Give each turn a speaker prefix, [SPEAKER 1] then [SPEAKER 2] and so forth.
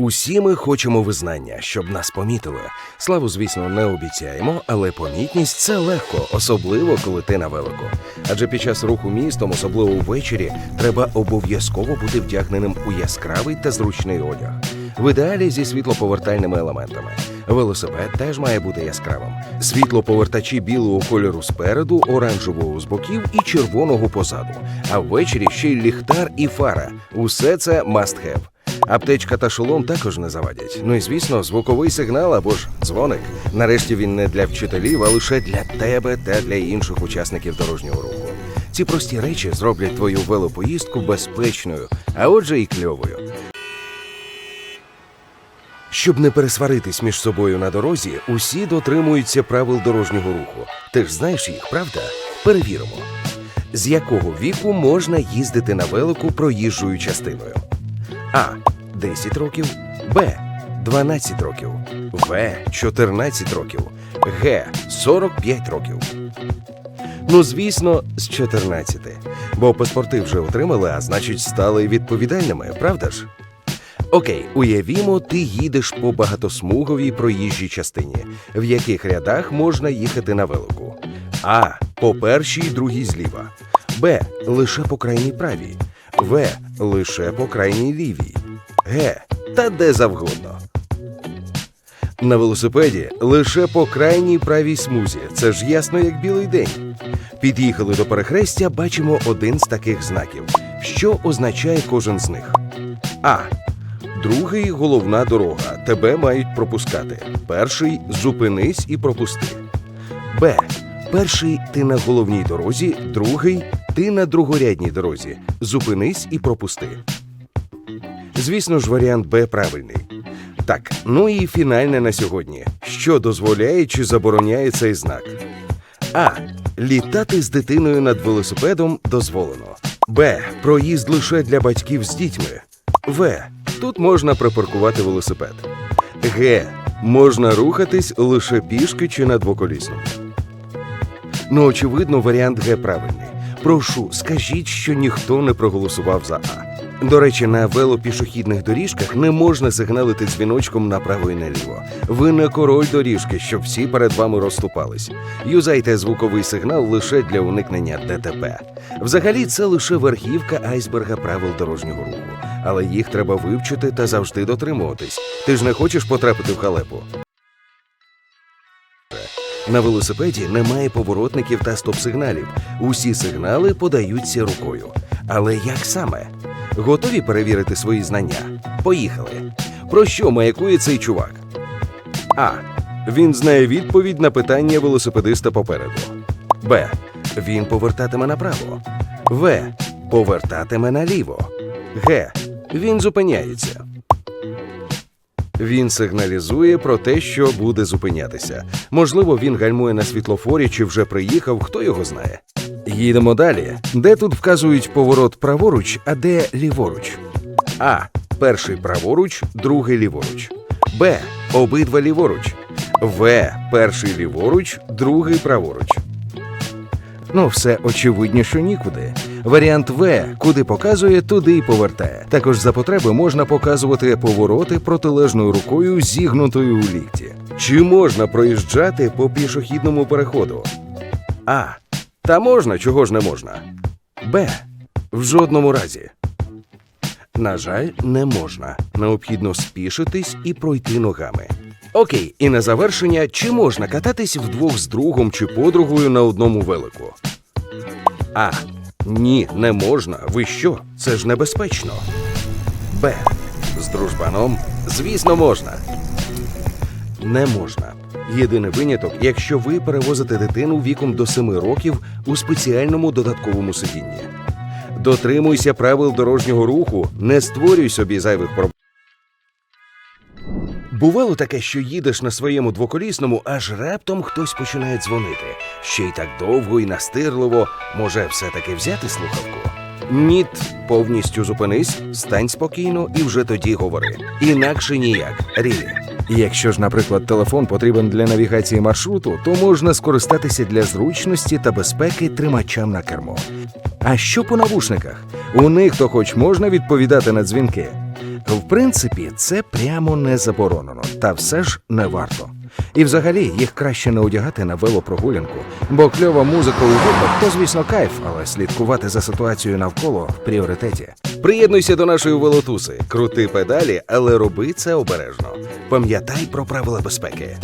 [SPEAKER 1] Усі ми хочемо визнання, щоб нас помітили. Славу, звісно, не обіцяємо, але помітність це легко, особливо коли ти на велику. Адже під час руху містом, особливо ввечері, треба обов'язково бути вдягненим у яскравий та зручний одяг. В ідеалі зі світлоповертальними елементами. Велосипед теж має бути яскравим. Світлоповертачі білого кольору спереду, оранжевого з боків і червоного позаду. А ввечері ще й ліхтар і фара. Усе це must have. Аптечка та шолом також не завадять. Ну і звісно, звуковий сигнал або ж дзвоник. Нарешті він не для вчителів, а лише для тебе та для інших учасників дорожнього руху. Ці прості речі зроблять твою велопоїздку безпечною, а отже і кльовою. Щоб не пересваритись між собою на дорозі, усі дотримуються правил дорожнього руху. Ти ж знаєш їх, правда? Перевіримо. З якого віку можна їздити на велику проїжджою частиною? А. 10 років, Б. 12 років, В. 14 років, Г. 45 років. Ну, звісно, з 14. Бо паспорти вже отримали, а значить, стали відповідальними, правда ж? Окей, уявімо, ти їдеш по багатосмуговій проїжджій частині, в яких рядах можна їхати на велику. А. По першій другій зліва. Б. Лише по крайній правій. В. Лише по крайній лівій. Г. Та де завгодно. На велосипеді лише по крайній правій смузі. Це ж ясно, як білий день. Під'їхали до перехрестя, бачимо один з таких знаків. Що означає кожен з них? А. Другий головна дорога. Тебе мають пропускати. Перший зупинись і пропусти. Б. Перший ти на головній дорозі, другий ти на другорядній дорозі. Зупинись і пропусти. Звісно ж, варіант Б правильний. Так, ну і фінальне на сьогодні. Що дозволяє чи забороняє цей знак? А. Літати з дитиною над велосипедом дозволено. Б. Проїзд лише для батьків з дітьми. В. Тут можна припаркувати велосипед. Г. Можна рухатись лише пішки чи на двоколісному. Ну, очевидно, варіант Г правильний. Прошу, скажіть, що ніхто не проголосував за А. До речі, на велопішохідних доріжках не можна сигналити дзвіночком направо і наліво. Ви не король доріжки, щоб всі перед вами розступались. Юзайте звуковий сигнал лише для уникнення ДТП. Взагалі, це лише верхівка айсберга правил дорожнього руху, але їх треба вивчити та завжди дотримуватись. Ти ж не хочеш потрапити в халепу. На велосипеді немає поворотників та стоп-сигналів. Усі сигнали подаються рукою. Але як саме? Готові перевірити свої знання? Поїхали. Про що маякує цей чувак? А. Він знає відповідь на питання велосипедиста попереду. Б. Він повертатиме направо. В. Повертатиме наліво. Г. Він зупиняється. Він сигналізує про те, що буде зупинятися. Можливо, він гальмує на світлофорі чи вже приїхав, хто його знає. Їдемо далі. Де тут вказують поворот праворуч, а де ліворуч? А. Перший праворуч, другий ліворуч. Б. Обидва ліворуч. В. Перший ліворуч, другий праворуч. Ну, все очевидніше нікуди. Варіант В, куди показує, туди й повертає. Також за потреби можна показувати повороти протилежною рукою, зігнутою у лікті. Чи можна проїжджати по пішохідному переходу? А. Та можна, чого ж не можна. Б. В жодному разі. На жаль, не можна. Необхідно спішитись і пройти ногами. Окей, і на завершення, чи можна кататись вдвох з другом чи подругою на одному велику? А. Ні, не можна. Ви що? Це ж небезпечно. Б. З дружбаном? Звісно, можна. Не можна. Єдиний виняток, якщо ви перевозите дитину віком до 7 років у спеціальному додатковому сидінні. Дотримуйся правил дорожнього руху, не створюй собі зайвих проблем. Бувало таке, що їдеш на своєму двоколісному, аж раптом хтось починає дзвонити. Ще й так довго і настирливо. Може, все-таки взяти слухавку? Ніт, повністю зупинись, стань спокійно і вже тоді говори. Інакше ніяк. Рілі. Якщо ж, наприклад, телефон потрібен для навігації маршруту, то можна скористатися для зручності та безпеки тримачам на кермо. А що по навушниках? У них то хоч можна відповідати на дзвінки.
[SPEAKER 2] В принципі, це прямо не заборонено, та все ж не варто. І взагалі їх краще не одягати на велопрогулянку, бо кльова музика у вухах, то звісно кайф, але слідкувати за ситуацією навколо в пріоритеті.
[SPEAKER 1] Приєднуйся до нашої велотуси, крути педалі, але роби це обережно. Пам'ятай про правила безпеки.